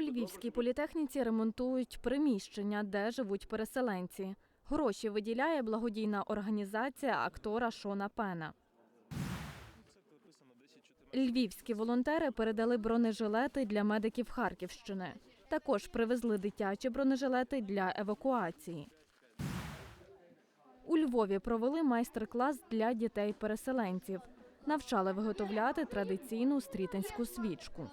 У Львівській політехніці ремонтують приміщення, де живуть переселенці. Гроші виділяє благодійна організація актора Шона Пена. Львівські волонтери передали бронежилети для медиків Харківщини. Також привезли дитячі бронежилети для евакуації. У Львові провели майстер-клас для дітей-переселенців. Навчали виготовляти традиційну стрітинську свічку.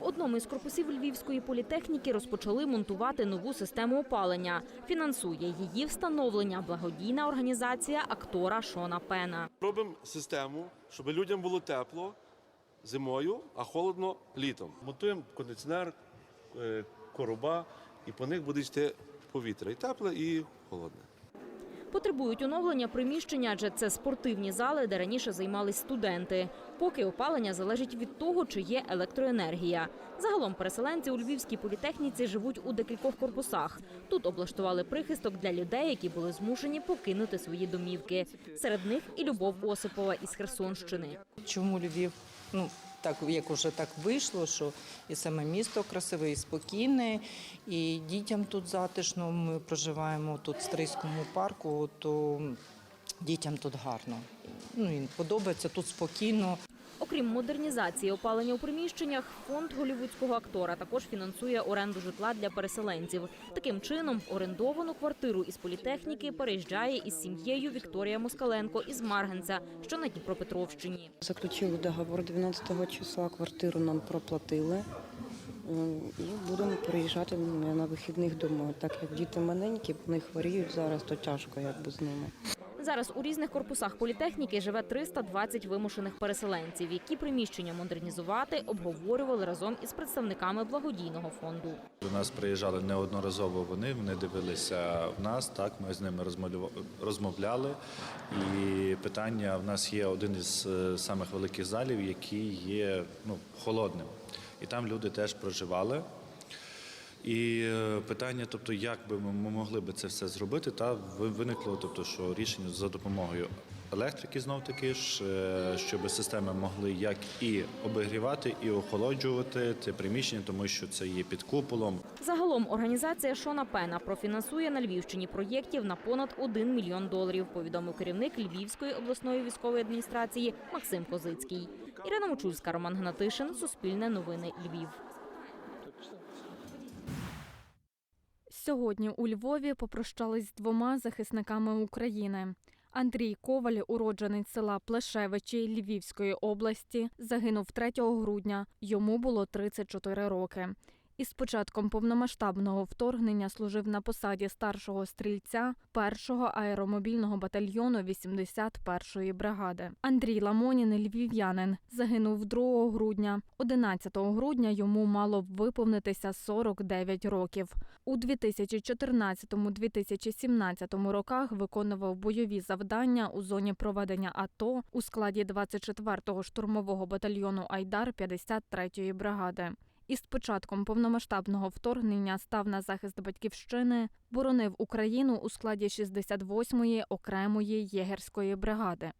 В одному із корпусів Львівської політехніки розпочали монтувати нову систему опалення. Фінансує її встановлення благодійна організація актора Шона Пена. Робимо систему, щоб людям було тепло зимою, а холодно літом. Монтуємо кондиціонер, е, короба, і по них буде йти повітря. І тепле, і холодне. Потребують оновлення приміщення, адже це спортивні зали, де раніше займались студенти. Поки опалення залежить від того, чи є електроенергія. Загалом переселенці у Львівській політехніці живуть у декількох корпусах. Тут облаштували прихисток для людей, які були змушені покинути свої домівки. Серед них і Любов Осипова із Херсонщини. Чому Львів? Ну так як уже так вийшло, що і саме місто красиве, і спокійне, і дітям тут затишно. Ми проживаємо тут в Стрийському парку, то дітям тут гарно. Ну і подобається тут спокійно. Окрім модернізації опалення у приміщеннях, фонд голівудського актора також фінансує оренду житла для переселенців. Таким чином, орендовану квартиру із політехніки переїжджає із сім'єю Вікторія Москаленко із Маргенця, що на Дніпропетровщині. Заключили договор 12 числа, квартиру нам проплатили. І будемо приїжджати на вихідних домой. Так як діти маленькі, вони хворіють зараз, то тяжко якби з ними. Зараз у різних корпусах політехніки живе 320 вимушених переселенців, які приміщення модернізувати обговорювали разом із представниками благодійного фонду. До нас приїжджали неодноразово вони, вони дивилися в нас, так, ми з ними розмовляли. І питання, в нас є один із е, самих великих залів, який є ну, холодним. І там люди теж проживали. І е, питання, тобто, як би ми могли би це все зробити, та ви- виникло, тобто, що рішення за допомогою електрики знов таки ж, е, щоб системи могли як і обігрівати, і охолоджувати це приміщення, тому що це є під куполом. Загалом організація Шона Пена профінансує на Львівщині проєктів на понад 1 мільйон доларів, повідомив керівник Львівської обласної військової адміністрації Максим Козицький. Ірина Мочульська, Роман Гнатишин, Суспільне новини Львів. Сьогодні у Львові попрощались з двома захисниками України. Андрій Коваль, уродженець села Плешевичі Львівської області, загинув 3 грудня. Йому було 34 роки. Із початком повномасштабного вторгнення служив на посаді старшого стрільця 1-го аеромобільного батальйону 81-ї бригади. Андрій Ламонін, львів'янин, загинув 2 грудня. 11 грудня йому мало б виповнитися 49 років. У 2014-2017 роках виконував бойові завдання у зоні проведення АТО у складі 24-го штурмового батальйону Айдар 53-ї бригади. Із початком повномасштабного вторгнення став на захист батьківщини, боронив Україну у складі 68-ї окремої єгерської бригади.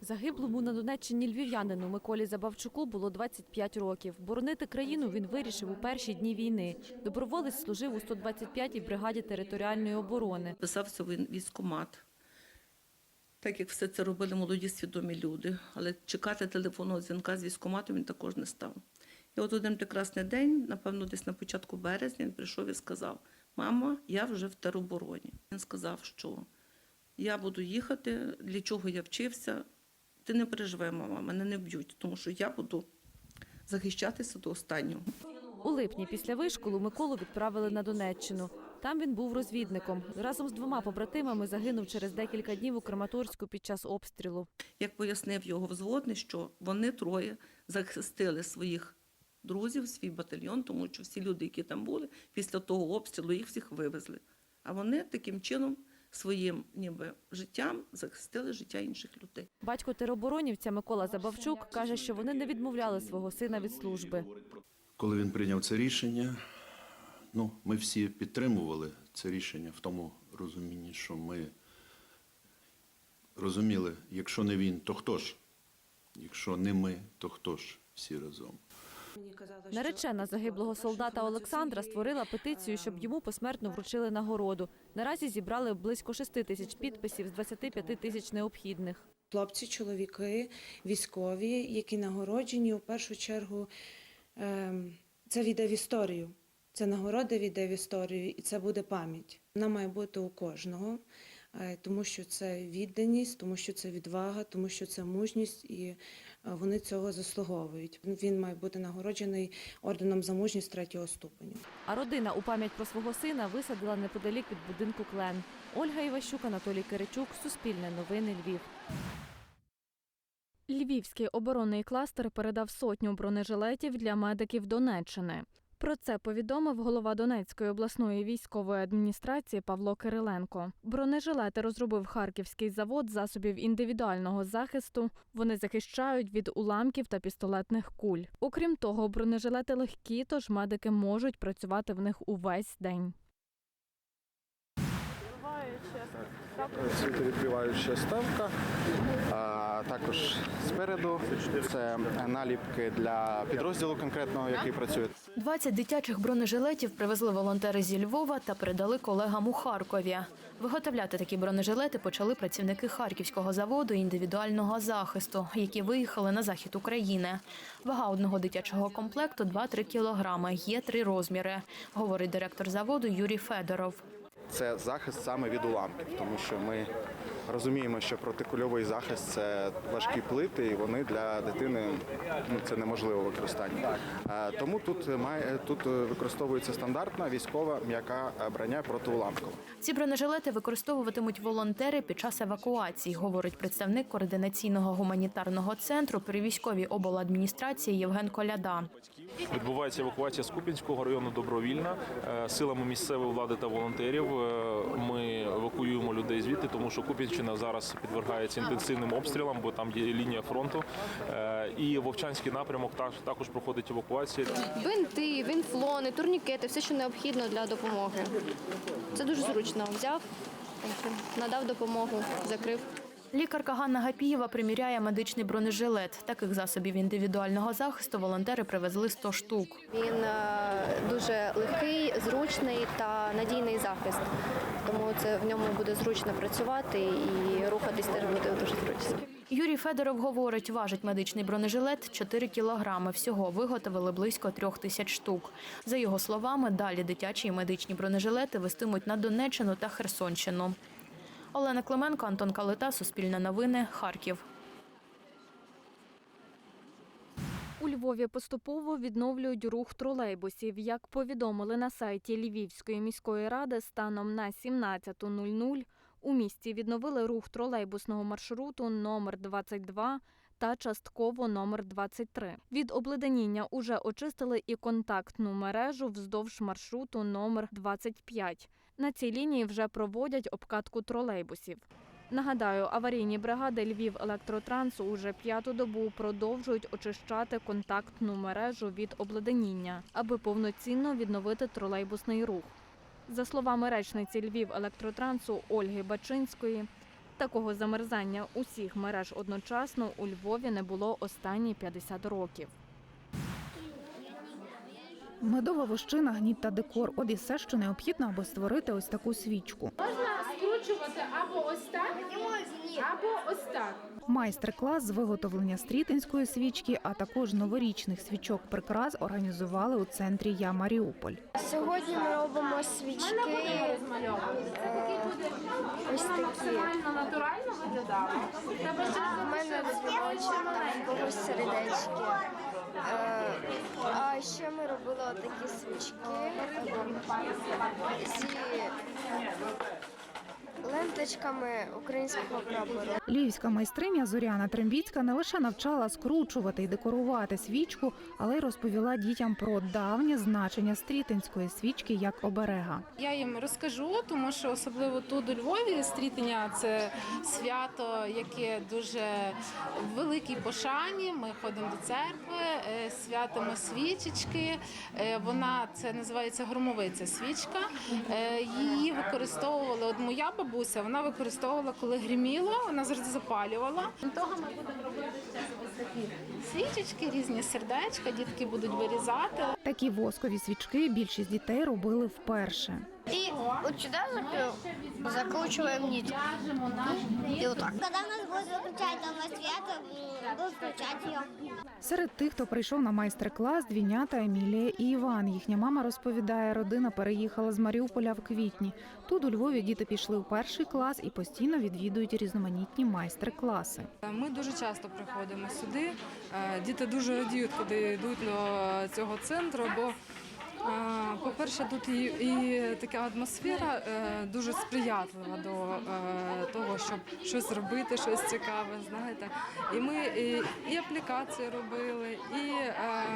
Загиблому на Донеччині львів'янину Миколі Забавчуку було 25 років. Боронити країну він вирішив у перші дні війни. Доброволець служив у 125-й бригаді територіальної оборони. Писався він військкомат. Так як все це робили молоді свідомі люди. Але чекати телефонного дзвінка з військкомату він також не став. І от один прекрасний день, напевно, десь на початку березня, він прийшов і сказав: Мама, я вже в теробороні. Він сказав, що я буду їхати, для чого я вчився. Ти не переживай, мама, мене не вб'ють, тому що я буду захищатися до останнього. У липні після вишколу Миколу відправили на Донеччину. Там він був розвідником. Разом з двома побратимами загинув через декілька днів у Краматорську під час обстрілу. Як пояснив його взводний, що вони троє захистили своїх друзів, свій батальйон, тому що всі люди, які там були, після того обстрілу їх всіх вивезли. А вони таким чином своїм ніби життям захистили життя інших людей. Батько тероборонівця Микола Забавчук каже, що вони не відмовляли свого сина від служби. Коли він прийняв це рішення, ну, ми всі підтримували це рішення в тому розумінні, що ми розуміли, якщо не він, то хто ж? Якщо не ми, то хто ж всі разом? Наречена загиблого солдата Олександра створила петицію, щоб йому посмертно вручили нагороду. Наразі зібрали близько 6 тисяч підписів з 25 тисяч необхідних. Хлопці, чоловіки, військові, які нагороджені, у першу чергу ем, це війде в історію. Це нагорода війде в історію, і це буде пам'ять. Вона має бути у кожного, е, тому що це відданість, тому що це відвага, тому що це мужність, і е, вони цього заслуговують. Він має бути нагороджений орденом за мужність третього ступеня. А родина у пам'ять про свого сина висадила неподалік від будинку клен. Ольга Іващук, Анатолій Киричук, Суспільне новини Львів. Львівський оборонний кластер передав сотню бронежилетів для медиків Донеччини. Про це повідомив голова Донецької обласної військової адміністрації Павло Кириленко. Бронежилети розробив харківський завод засобів індивідуального захисту. Вони захищають від уламків та пістолетних куль. Окрім того, бронежилети легкі, тож медики можуть працювати в них увесь день. Світловідбиваюча ставка. А також спереду це наліпки для підрозділу конкретного, який працює. 20 дитячих бронежилетів привезли волонтери зі Львова та передали колегам у Харкові. Виготовляти такі бронежилети почали працівники Харківського заводу індивідуального захисту, які виїхали на захід України. Вага одного дитячого комплекту 2-3 кілограми. Є три розміри, говорить директор заводу Юрій Федоров. Це захист саме від уламків, тому що ми розуміємо, що протикульовий захист це важкі плити, і вони для дитини ну, це неможливе використання. Тому тут має тут використовується стандартна військова м'яка броня протиуламкова. Ці бронежилети використовуватимуть волонтери під час евакуації, говорить представник координаційного гуманітарного центру при військовій обладміністрації Євген Коляда. Відбувається евакуація з Куп'янського району добровільна Е, силами місцевої влади та волонтерів. е, Ми евакуюємо людей звідти, тому що Куп'янщина зараз підвергається інтенсивним обстрілам, бо там є лінія фронту. Е, І Вовчанський напрямок також проходить евакуація. Бинти, вінфлони, турнікети, все, що необхідно для допомоги. Це дуже зручно. Взяв, надав допомогу, закрив. Лікарка Ганна Гапієва приміряє медичний бронежилет. Таких засобів індивідуального захисту волонтери привезли 100 штук. Він е, дуже легкий, зручний та надійний захист. Тому це в ньому буде зручно працювати і рухатись теж буде дуже зручно. Юрій Федоров говорить, важить медичний бронежилет 4 кілограми. Всього виготовили близько трьох тисяч штук. За його словами, далі дитячі і медичні бронежилети вестимуть на Донеччину та Херсонщину. Олена Клименко, Антон Калита, Суспільне новини, Харків. У Львові поступово відновлюють рух тролейбусів. Як повідомили на сайті Львівської міської ради, станом на 17.00 у місті відновили рух тролейбусного маршруту номер 22 та частково номер 23. Від обледеніння уже очистили і контактну мережу вздовж маршруту номер 25. На цій лінії вже проводять обкатку тролейбусів. Нагадаю, аварійні бригади Львів Електротрансу уже п'яту добу продовжують очищати контактну мережу від обледеніння, аби повноцінно відновити тролейбусний рух. За словами речниці Львів Електротрансу Ольги Бачинської, такого замерзання усіх мереж одночасно у Львові не було останні 50 років. Медова вощина, гніт та декор. От і все, що необхідно, аби створити ось таку свічку. Можна скручувати або ось так, або ось так. Майстер-клас з виготовлення стрітинської свічки, а також новорічних свічок прикрас організували у центрі Я Маріуполь. Сьогодні ми робимо свічки. Ось такі. натурально виглядало. У мене там когось сердечки. Е, А ще ми робили такі свічки. Зі ленточками українського прапору. Львівська майстриня Зоряна Трембіцька не лише навчала скручувати і декорувати свічку, але й розповіла дітям про давнє значення стрітинської свічки як оберега. Я їм розкажу, тому що особливо тут у Львові стрітення це свято, яке дуже великій пошані. Ми ходимо до церкви, е, святимо свічечки. Е, Вона це називається громовиця свічка. Е, Її використовували. От моя бабуся вчилася. Вона використовувала, коли гриміло, вона завжди запалювала. До того ми будемо робити ось такі свічечки, різні сердечка, дітки будуть вирізати. Такі воскові свічки більшість дітей робили вперше. И вот сюда закручиваем нить. И вот так. Когда у нас будет выключать дома света, будут включать ее. Серед тих, хто прийшов на майстер-клас, двійнята Емілія і Іван. Їхня мама розповідає, родина переїхала з Маріуполя в квітні. Тут у Львові діти пішли у перший клас і постійно відвідують різноманітні майстер-класи. Ми дуже часто приходимо сюди. Е, Діти дуже радіють, коли йдуть до цього центру, бо, по-перше, тут і, і така атмосфера е, дуже сприятлива до е, того, щоб щось робити, щось цікаве, знаєте. І ми і, і аплікації робили, і е,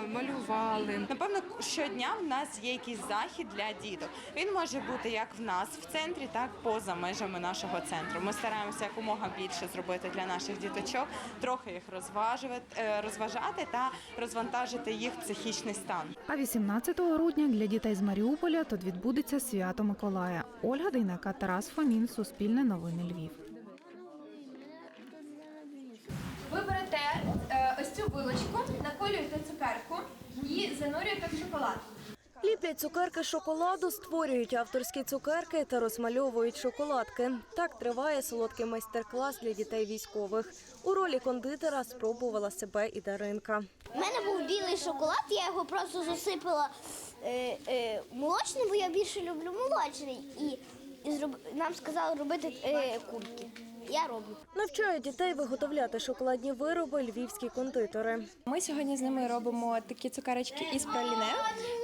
малювали. Напевно, щодня в нас є якийсь захід для діток. Він може бути як в нас в центрі, так і поза межами нашого центру. Ми стараємося якомога більше зробити для наших діточок, трохи їх розважувати, розважати та розвантажити їх психічний стан. А 18 грудня для дітей з Маріуполя тут відбудеться свято Миколая. Ольга Дейнека, Тарас Фомін, Суспільне новини Львів. Ви берете е, ось цю вилочку, наколюєте цукерку і занурюєте в шоколад. Ліплять цукерки шоколаду, створюють авторські цукерки та розмальовують шоколадки. Так триває солодкий майстер-клас для дітей військових. У ролі кондитера спробувала себе і Даринка. У мене був білий шоколад, я його просто засипала е, е, молочним, бо я більше люблю молочний. І, і зроб... нам сказали робити е, кубки. Я роблю. Навчають дітей виготовляти шоколадні вироби львівські кондитери. Ми сьогодні з ними робимо такі цукерочки із праліне.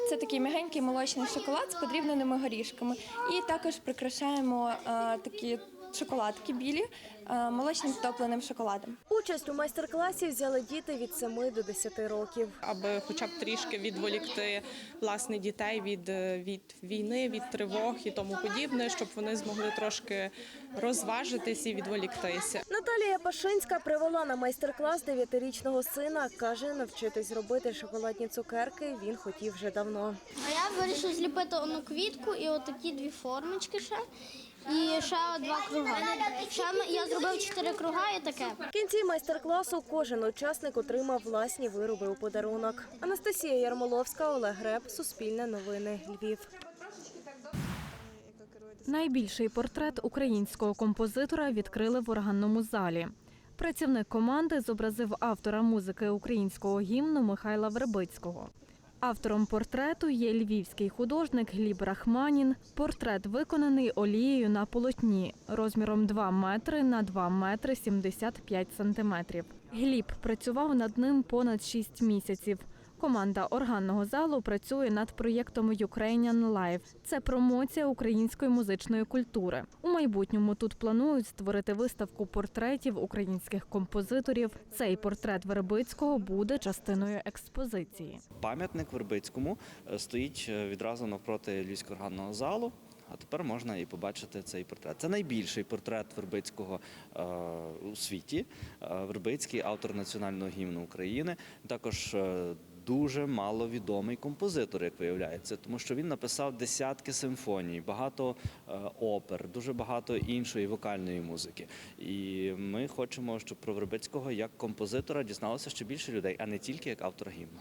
Це такий м'ягенький молочний шоколад з подрібненими горішками. І також прикрашаємо е, такі шоколадки білі е, молочним топленим шоколадом. Участь у майстер-класі взяли діти від 7 до 10 років. аби хоча б трішки відволікти власне дітей від, е, від війни, від тривог і тому подібне, щоб вони змогли трошки розважитись і відволіктися. Наталія Пашинська привела на майстер-клас дев'ятирічного сина. Каже, навчитись робити шоколадні цукерки він хотів вже давно. А я вирішила зліпити одну квітку і отакі дві формочки ще. І ще два круга. Ще я зробив чотири круга і таке. В кінці майстер-класу кожен учасник отримав власні вироби у подарунок. Анастасія Ярмоловська, Олег Греб, Суспільне новини, Львів. Найбільший портрет українського композитора відкрили в органному залі. Працівник команди зобразив автора музики українського гімну Михайла Вербицького. Автором портрету є львівський художник Гліб Рахманін. Портрет виконаний олією на полотні розміром 2 метри на 2 метри 75 сантиметрів. Гліб працював над ним понад 6 місяців. Команда органного залу працює над проєктом Ukrainian Live. Це промоція української музичної культури. У майбутньому тут планують створити виставку портретів українських композиторів. Цей портрет Вербицького буде частиною експозиції. Пам'ятник Вербицькому е, стоїть е, відразу навпроти Львівського органного залу. А тепер можна і побачити цей портрет. Це найбільший портрет Вербицького е, у світі. Вербицький автор національного гімну України. Також дуже маловідомий композитор, як виявляється, тому що він написав десятки симфоній, багато е, опер, дуже багато іншої вокальної музики. І ми хочемо, щоб про Вербицького як композитора дізналося ще більше людей, а не тільки як автора гімну.